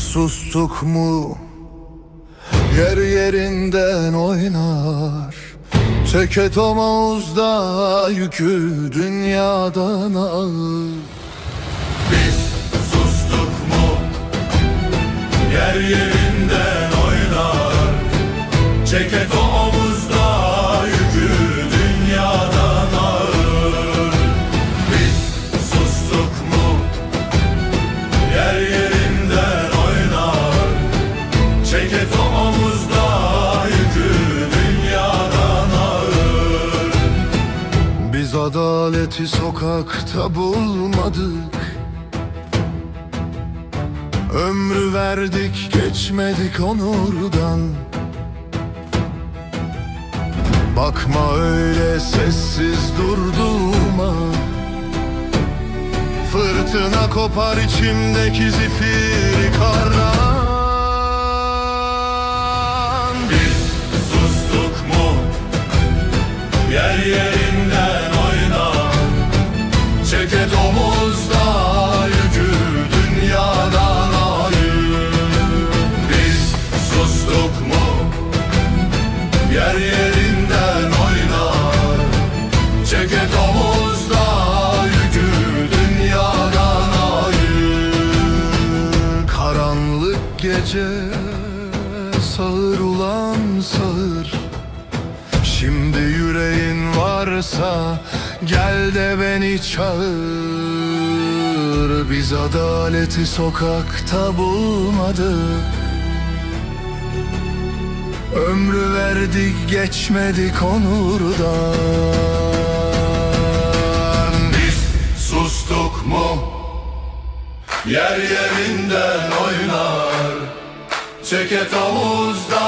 sustuk mu? Yer yerinden oynar. Teket omuzda yükü dünyadan ağır Biz sustuk mu? Yer yerinden oynar. Ceket omuzda adaleti sokakta bulmadık. Ömrü verdik geçmedik onurdan. Bakma öyle sessiz durduğuma. Fırtına kopar içimdeki zifiri kardan gece sağır ulan sağır. Şimdi yüreğin varsa gel de beni çağır. Biz adaleti sokakta bulmadık Ömrü verdik geçmedik onurdan. Biz sustuk mu? Yer yerinden oynar Ceket omuzda